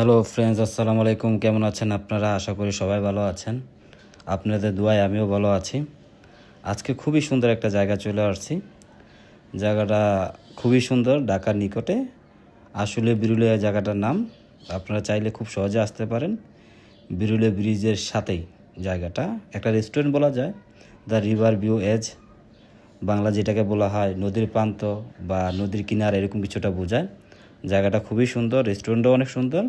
Hello friends আসসালামু আলাইকুম। কেমন আছেন আপনারা? আশা করি সবাই ভালো আছেন। আপনাদের দোয়ায় আমিও ভালো আছি। আজকে খুবই সুন্দর একটা জায়গা চলে আসছি। জায়গাটা খুবই সুন্দর, ঢাকার নিকটে। আসলে বিরুলিয়া জায়গাটার নাম। আপনারা চাইলে খুব সহজে আসতে পারেন। বিরুলিয়া ব্রিজের সাথেই জায়গাটা। একটা রেস্টুরেন্ট বলা যায়। The river view edge Bangla যেটাকে বলা হয় নদীর প্রান্ত বা নদীর কিনার, এরকম কিছুটা বোঝায়। জায়গাটা খুবই সুন্দর রেস্টুরেন্টও অনেক সুন্দর।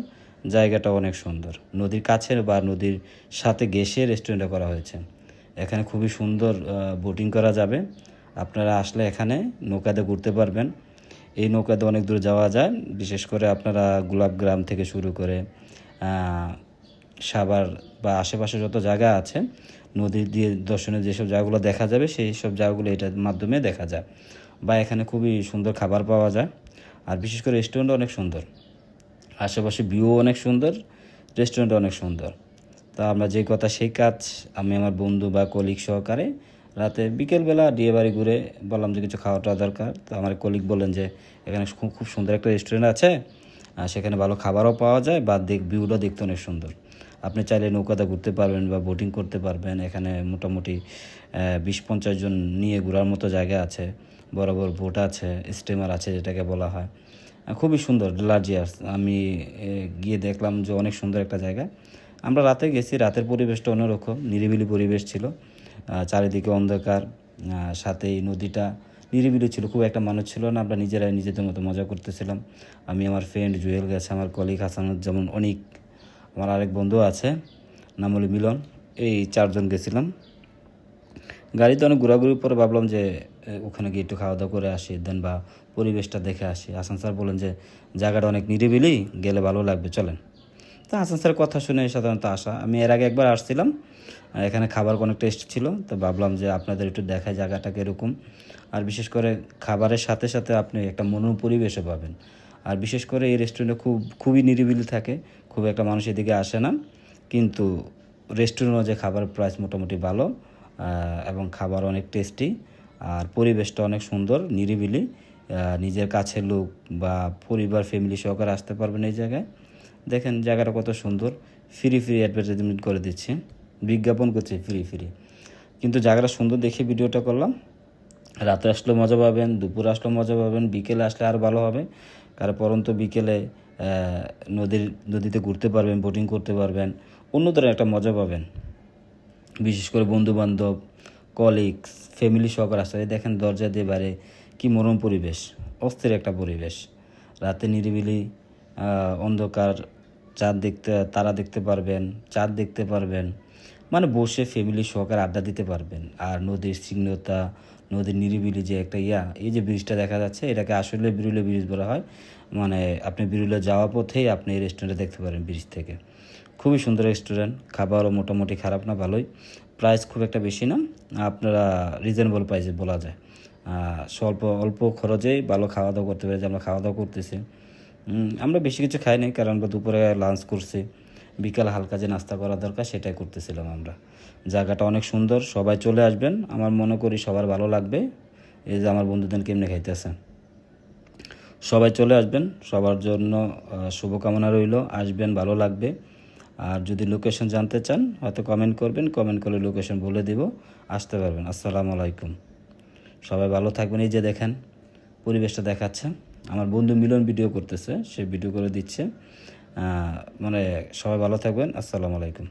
জায়গাটাও অনেক সুন্দর। নদীর কাছে বা নদীর সাথে গেসে রেস্টুরেন্টটা করা হয়েছে। এখানে খুবই সুন্দর বোটিং করা যাবে। আপনারা আসলে এখানে নৌকাতে ঘুরতে পারবেন। এই নৌকাতে অনেক দূর যাওয়া যায়। বিশেষ করে আপনারা গোলাপগ্রাম থেকে শুরু করে সাভার বা আশেপাশে যত জায়গা আছে, নদী দিয়ে দর্শনের যেসব জায়গাগুলো দেখা যাবে, সেই সব জায়গাগুলো এটার মাধ্যমে দেখা যায়। বা এখানে খুবই সুন্দর খাবার পাওয়া যায়। আর বিশেষ করে রেস্টুরেন্টও অনেক সুন্দর। আশেপাশে ভিউ অনেক সুন্দর রেস্টুরেন্ট অনেক সুন্দর। তা আমরা যে কথা, সেই কাজ আমি আমার বন্ধু বা কলিগ সহকারে রাতে বিকেলবেলা ডিয়ে বাড়ি ঘুরে বললাম যে কিছু খাওয়া টাওয়া দরকার। তো আমার কলিগ বলেন যে এখানে খুব সুন্দর একটা রেস্টুরেন্ট আছে, আর সেখানে ভালো খাবারও পাওয়া যায়, বা দেখ ভিউটা দেখতে অনেক সুন্দর। আপনি চাইলে নৌকাতে ঘুরতে পারবেন বা বোটিং করতে পারবেন। এখানে মোটামুটি বিশ পঞ্চাশ জন নিয়ে ঘোরার মতো জায়গা আছে। বড় বড় বোট আছে স্টিমার আছে যেটাকে বলা হয়। খুবই সুন্দর লার্জিয়ার্স আমি গিয়ে দেখলাম যে অনেক সুন্দর একটা জায়গা। আমরা রাতে গেছি, রাতের পরিবেশটা অন্যরকম, নিরিবিলি পরিবেশ ছিল। চারিদিকে অন্ধকার সাথে এই নদীটা নিরিবিলি ছিল, খুব একটা মানুষ ছিল না, আমরা নিজেরাই নিজেদের মতো মজা করতেছিলাম। আমি, আমার ফ্রেন্ড জুয়েল গেছে, আমার কলিগ হাসান, যেমন অনেক, আমার আরেক বন্ধু আছে, নাম হলো মিলন। এই চারজন গেছিলাম। গাড়িতে অনেক ঘোরাঘুরির পরে ভাবলাম যে ওখানে গিয়ে একটু খাওয়া দাওয়া করে আসি দেন বা পরিবেশটা দেখে আসি। হাসান স্যার বলেন যে, জায়গাটা অনেক নিরিবিলি, গেলে ভালো লাগবে, চলেন। তো হাসান স্যারের কথা শুনে সাধারণত আসা। আমি এর আগে একবার আসছিলাম এখানে খাবার অনেক টেস্ট ছিল, তো ভাবলাম যে আপনাদের একটু দেখায় জায়গাটা কীরকম। আর বিশেষ করে খাবারের সাথে সাথে আপনি একটা মনোর পরিবেশও পাবেন। আর বিশেষ করে এই রেস্টুরেন্টে খুব, খুবই নিরিবিলি থাকে, খুব একটা মানুষ এদিকে আসে না। কিন্তু রেস্টুরেন্ট যে খাবার প্রাইস মোটামুটি ভালো এবং খাবার অনেক টেস্টি আর পরিবেশটা অনেক সুন্দর, নিরিবিলি। নিজের কাছের লোক বা পরিবার ফ্যামিলি সহকারে আসতে পারবেন এই জায়গায়। দেখেন জায়গাটা কত সুন্দর। ফ্রি ফ্রি অ্যাডভার্টাইজমেন্ট করে দিচ্ছে। বিজ্ঞাপন করছে ফ্রি ফ্রি কিন্তু জায়গাটা সুন্দর দেখে ভিডিওটা করলাম। রাতে আসলে মজা পাবেন, দুপুরে আসলে মজা পাবেন, বিকেলে আসলে আর ভালো হবে। কারণ পরন্ত বিকেলে নদীর, নদীতে ঘুরতে পারবেন বোটিং করতে পারবেন। অন্য ধরনের একটা মজা পাবেন। বিশেষ করে বন্ধু বান্ধব কলিগস ফ্যামিলি সহকারে হয়। দেখেন দরজা দিয়ে বাইরে কি মরম পরিবেশ, অস্থির একটা পরিবেশ। রাতে নিরিবিলি অন্ধকার, চাঁদ দেখতে, তারা দেখতে পারবেন, চাঁদ দেখতে পারবেন। মানে বসে ফ্যামিলি সহকারে আড্ডা দিতে পারবেন। আর নদীর স্নিগ্ধতা নদীর নিরিবিলি যে একটা ইয়া, এই যে ব্রিজটা দেখা যাচ্ছে, এটাকে আসলে বিরুলে ব্রিজ বলা হয়। মানে আপনি বিরুলে যাওয়ার পথেই আপনি এই রেস্টুরেন্টে দেখতে পারেন ব্রিজ থেকে। খুবই সুন্দর রেস্টুরেন্ট খাবারও মোটামুটি খারাপ না, ভালোই। প্রাইস খুব একটা বেশি না, আপনারা রিজনেবল প্রাইসে বলা যায়। স্বল্প, অল্প খরচেই ভালো খাওয়া দাওয়া করতে পারে যে আমরা খাওয়া দাওয়া করতেছি আমরা বেশি কিছু খাই নাই, কারণ আমরা দুপুরে লাঞ্চ করছি। বিকাল হালকা যে নাস্তা করা দরকার, সেটাই করতেছিলাম আমরা। জায়গাটা অনেক সুন্দর, সবাই চলে আসবেন। আমার মনে করি সবার ভালো লাগবে। এই যে আমার বন্ধুদের কেমনে খাইতেছে সবাই চলে আসবেন, সবার জন্য শুভকামনা রইল। আসবেন, ভালো লাগবে। আর যদি লোকেশন জানতে চান, হয়তো কমেন্ট করবেন কমেন্ট করলে লোকেশন বলে দিব, আসতে পারবেন। আসসালামু আলাইকুম। সবাই ভালো থাকবেন। এই যে দেখেন, পরিবেশটা দেখাচ্ছে। আমার বন্ধু মিলন ভিডিও করতেছে, সে ভিডিও করে দিচ্ছে। মানে সবাই ভালো থাকবেন। আসসালামু আলাইকুম।